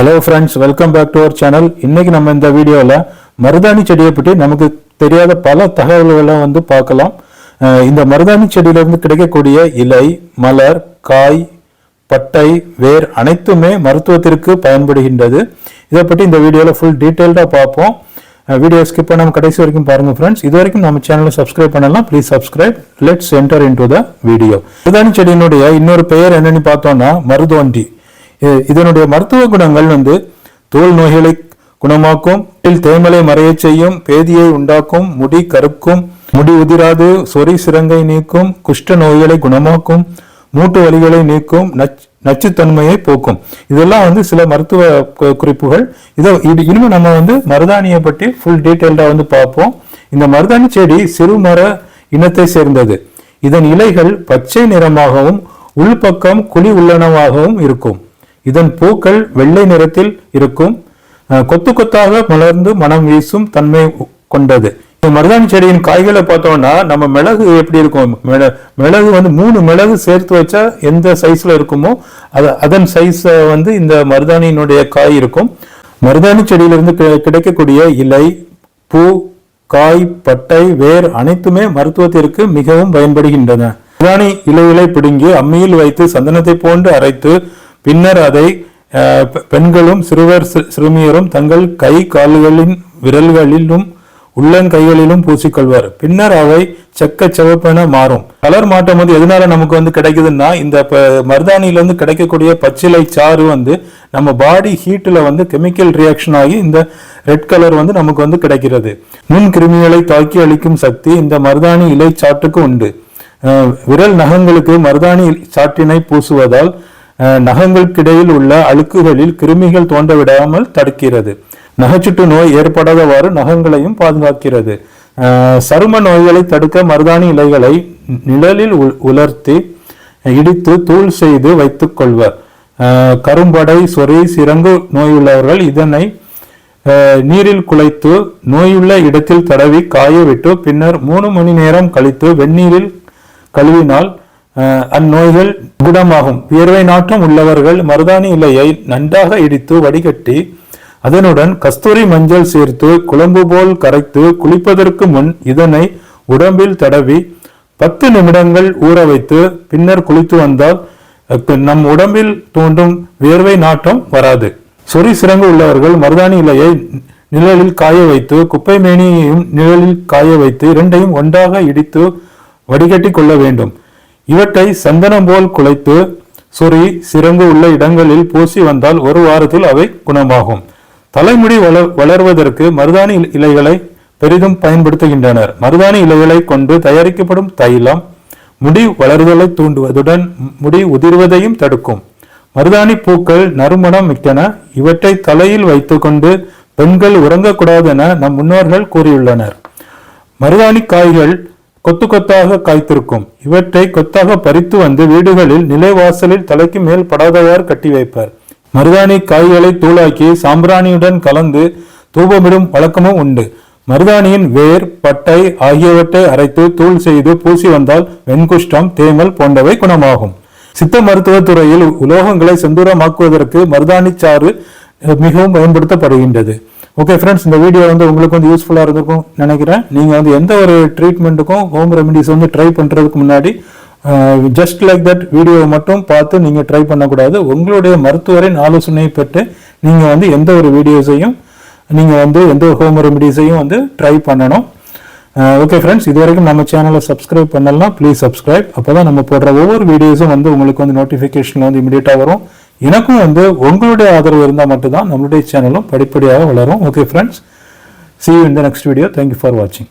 Hello friends welcome back to our channel இன்னைக்கு நம்ம இந்த வீடியோவில் மருதாணி செடியை பற்றி நமக்கு தெரியாத பல தகவல்களை வந்து பார்க்கலாம். இந்த மருதாணி செடியிலிருந்து கிடைக்கக்கூடிய இலை மலர் காய் பட்டை வேர் அனைத்துமே மருத்துவத்திற்கு பயன்படுகின்றது. இதை பற்றி இந்த வீடியோவில் ஃபுல் டீட்டெயில்டாக பார்ப்போம். வீடியோ ஸ்கிப் பண்ணாமல் கடைசி வரைக்கும் பாருங்கள் ஃப்ரெண்ட்ஸ் இது வரைக்கும் நம்ம சேனலை சப்ஸ்கிரைப் பண்ணலாம் please subscribe let's enter into the video மருதாணி செடியினுடைய இன்னொரு பெயர் என்னன்னு பார்த்தோம்னா மருதோண்டி. இதனுடைய மருத்துவ குணங்கள் வந்து தோல் நோய்களை குணமாக்கும் தேமலை மறையச் செய்யும் பேதியை உண்டாக்கும் முடி கருக்கும் முடி உதிராது சொறி சிறங்கை நீக்கும் குஷ்ட நோய்களை குணமாக்கும் மூட்டு வலிகளை நீக்கும் நச் நச்சுத்தன்மையை போக்கும். இதெல்லாம் வந்து சில மருத்துவ குறிப்புகள். இதை இது இனிமே நம்ம வந்து மருதாணியை பற்றி ஃபுல் டீட்டெயில்டாக வந்து பார்ப்போம். இந்த மருதாணி செடி சிறுமர இனத்தை சேர்ந்தது. இதன் இலைகள் பச்சை நிறமாகவும் உள்பக்கம் குழி உள்ளனவாகவும் இருக்கும். இதன் பூக்கள் வெள்ளை நிறத்தில் இருக்கும். கொத்து கொத்தாக மலர்ந்து மனம் வீசும் தன்மை கொண்டது. இந்த மருதாணி செடியின் காய்களை பார்த்தோம்னா நம்ம மிளகு எப்படி இருக்கும்? மிள- மிளகு வந்து மூணு மிளகு சேர்த்து வச்சா எந்த சைஸ்ல இருக்குமோ அது அதன் சைஸ் வந்து இந்த மருதாணியினுடைய காய் இருக்கும். மருதாணி செடியிலிருந்து கிடைக்கக்கூடிய இலை பூ காய் பட்டை வேர் அனைத்துமே மருத்துவத்திற்கு மிகவும் பயன்படுகின்றன. மருதாணி இலைகளை பிடுங்கி அம்மியில் வைத்து சந்தனத்தை போன்று அரைத்து பின்னர் அதை பெண்களும் சிறுவர் சிறுமியரும் தங்கள் கை கால்களின் விரல்களிலும் உள்ளங்கைகளிலும் பூசிக்கொள்வார். பின்னர் அவை செக்க சிவப்பென மாறும். கலர் மாற்றம் வந்து எதனால நமக்கு வந்து கிடைக்குதுன்னா இந்த ப- மருதாணியிலிருந்து கிடைக்கக்கூடிய பச்சிலை சாறு வந்து நம்ம பாடி ஹீட்டில் வந்து கெமிக்கல் ரியாக்ஷன் ஆகி இந்த ரெட் கலர் வந்து நமக்கு வந்து கிடைக்கிறது. நுண் கிருமிகளை தாக்கி அளிக்கும் சக்தி இந்த மருதாணி இலை சாட்டுக்கு உண்டு. விரல் நகங்களுக்கு மருதாணி சாட்டினை பூசுவதால் நகங்களுக்கிடையில் உள்ள அழுக்குகளில் கிருமிகள் தோன்ற விடாமல் தடுக்கிறது. நகைச்சுட்டு நோய் ஏற்படாதவாறு நகங்களையும் பாதுகாக்கிறது. சரும நோய்களை தடுக்க மருதாணி இலைகளை நிழலில் உ- உலர்த்தி இடித்து தூள் செய்து வைத்துக் கொள்வர். கரும்படை சொறி சிறங்கு நோயுள்ளவர்கள் இதனை நீரில் குலைத்து நோயுள்ள இடத்தில் தடவி காய விட்டு பின்னர் மூணு மணி நேரம் கழித்து வெந்நீரில் கழுவினால் அந்நோய்கள் குணமாகும். வியர்வை நாட்டம் உள்ளவர்கள் மருதாணி இலையை நன்றாக இடித்து வடிகட்டி அதனுடன் கஸ்தூரி மஞ்சள் சேர்த்து குழம்பு போல் கரைத்து குளிப்பதற்கு முன் இதனை உடம்பில் தடவி பத்து நிமிடங்கள் ஊற வைத்து பின்னர் குளித்து வந்தால் நம் உடம்பில் தோன்றும் வியர்வை நாட்டம் வராது. சொறி சிறங்கு உள்ளவர்கள் மருதாணி இலையை நிழலில் காய வைத்து குப்பை மேனியையும் நிழலில் காய வைத்து இரண்டையும் ஒன்றாக இடித்து வடிகட்டி கொள்ள வேண்டும். இவற்றை சந்தனம் போல் குலைத்து சொறி சிறங்கு உள்ள இடங்களில் பூசி வந்தால் ஒரு வாரத்தில் அவை குணமாகும். தலைமுடி வள வளர்வதற்கு மருதாணி இலைகளை பெரிதும் பயன்படுத்துகின்றனர். மருதாணி இலைகளை கொண்டு தயாரிக்கப்படும் தைலம் முடி வளர்தலை தூண்டுவதுடன் முடி உதிர்வதையும் தடுக்கும். மருதாணி பூக்கள் நறுமணம் மிக்கன. இவற்றை தலையில் வைத்துக்கொண்டு பெண்கள் உறங்கக்கூடாது என நம் முன்னோர்கள் கூறியுள்ளனர். மருதாணி காய்கள் கொத்து கொத்தாக காய்த்திருக்கும். இவற்றை கொத்தாக பறித்து வந்து வீடுகளில் நிலைவாசலில் தலைக்கு மேல் படாதவாறு கட்டி வைப்பார். மருதாணி காய்களை தூளாக்கி சாம்பிராணியுடன் கலந்து தூபமிடும் வழக்கமும் உண்டு. மருதாணியின் வேர் பட்டை ஆகியவற்றை அரைத்து தூள் செய்து பூசி வந்தால் வெண்குஷ்டம் தேமல் போன்றவை குணமாகும். சித்த மருத்துவத் துறையில் உலோகங்களை செந்தூரமாக்குவதற்கு மருதாணி சாறு மிகவும் பயன்படுத்தப்படுகின்றது. ஓகே ஃப்ரெண்ட்ஸ் இந்த வீடியோ வந்து உங்களுக்கு வந்து யூஸ்ஃபுல்லாக இருந்திருக்கும் நினைக்கிறேன். நீங்கள் வந்து எந்த ஒரு ட்ரீட்மெண்ட்டுக்கும் ஹோம் ரெமெடிஸ் வந்து ட்ரை பண்ணுறதுக்கு முன்னாடி ஜஸ்ட் லைக் தட் வீடியோவை மட்டும் பார்த்து நீங்கள் ட்ரை பண்ணக்கூடாது. உங்களுடைய மருத்துவரின் ஆலோசனை பெற்று நீங்கள் வந்து எந்த ஒரு வீடியோஸையும் நீங்கள் வந்து எந்த ஒரு ஹோம் ரெமெடிஸையும் வந்து ட்ரை பண்ணணும். ஓகே ஃப்ரெண்ட்ஸ் இது வரைக்கும் நம்ம சேனலை சப்ஸ்கிரைப் பண்ணலாம் ப்ளீஸ் சப்ஸ்கிரைப் அப்போ தான் நம்ம போடுற ஒவ்வொரு வீடியோஸும் வந்து உங்களுக்கு வந்து நோட்டிஃபிகேஷனில் வந்து இமீடியட்டாக வரும். எனக்கும் வந்து உங்களுடைய ஆதரவு இருந்தால் மட்டும்தான் நம்மளுடைய சேனலும் படிப்படியாக வளரும். Okay friends see you in the next video. For வாட்சிங்